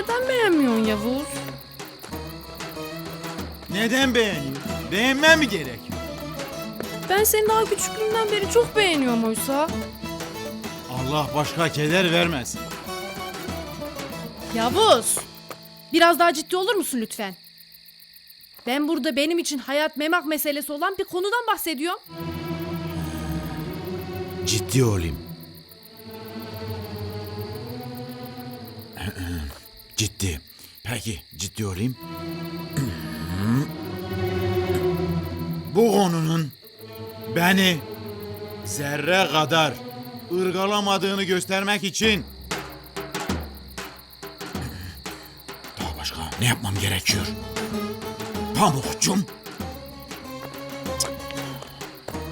neden beğenmiyorsun Yavuz? Neden beğeniyor? Beğenmem mi gerek? Ben seni daha küçüklüğümden beri çok beğeniyorum oysa. Allah başka keder vermesin. Yavuz! Biraz daha ciddi olur musun lütfen? Ben burada benim için hayat memak meselesi olan bir konudan bahsediyorum. Ciddi olayım. Ciddi olayım. Bu konunun beni zerre kadar ırgalamadığını göstermek için daha başka ne yapmam gerekiyor? Pamukçum.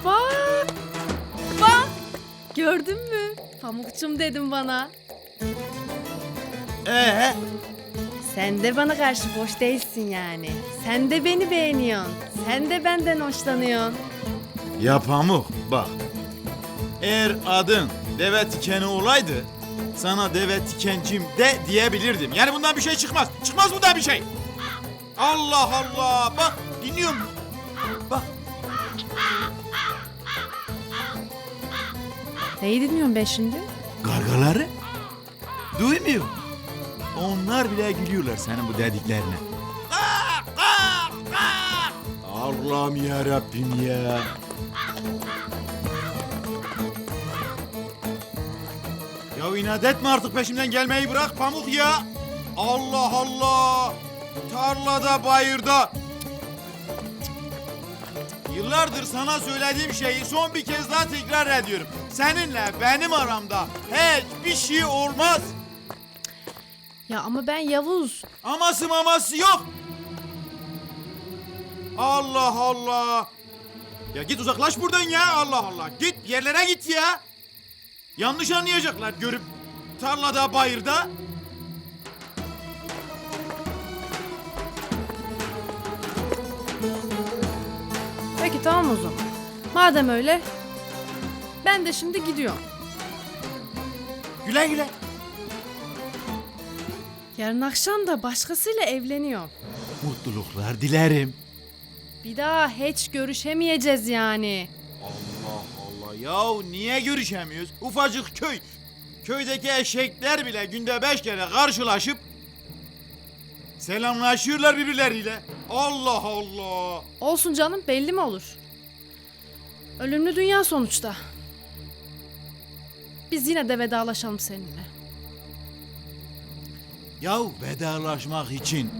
Bak! Bak! Gördün mü? Pamukçum dedim bana. Ee, Sen de bana karşı boş değilsin yani. Sen de beni beğeniyorsun. Sen de benden hoşlanıyorsun. Ya Pamuk bak. Eğer adın deve tikeni olaydı sana deve tikencim de diyebilirdim. Yani bundan bir şey çıkmaz. Çıkmaz bundan bir şey. Allah Allah. Bak dinliyor musun? Bak. Neyi dinliyorum ben şimdi? Gargaları duymuyor. Onlar bile gülüyorlar senin bu dediklerine. Allah'ım ya Rabbim ya. Ya inat etme artık peşimden gelmeyi bırak pamuk ya. Allah Allah. Tarlada bayırda. Yıllardır sana söylediğim şeyi son bir kez daha tekrar ediyorum. Seninle benim aramda hiçbir şey olmaz. Ya ama ben Yavuz. Aması maması yok. Allah Allah. Ya git uzaklaş buradan ya Allah Allah. Git yerlere git ya. Yanlış anlayacaklar görüp tarlada bayırda. Peki tamam o zaman. Madem öyle ben de şimdi gidiyorum. Güle güle. Yarın akşam da başkasıyla evleniyorum. Mutluluklar dilerim. Bir daha hiç görüşemeyeceğiz yani. Allah Allah yahu niye görüşemiyoruz? Ufacık köy. Köydeki eşekler bile günde beş kere karşılaşıp selamlaşıyorlar birbirleriyle. Allah Allah. Olsun canım belli mi olur? Ölümlü dünya sonuçta. Biz yine de vedalaşalım seninle. Yahu vedalaşmak için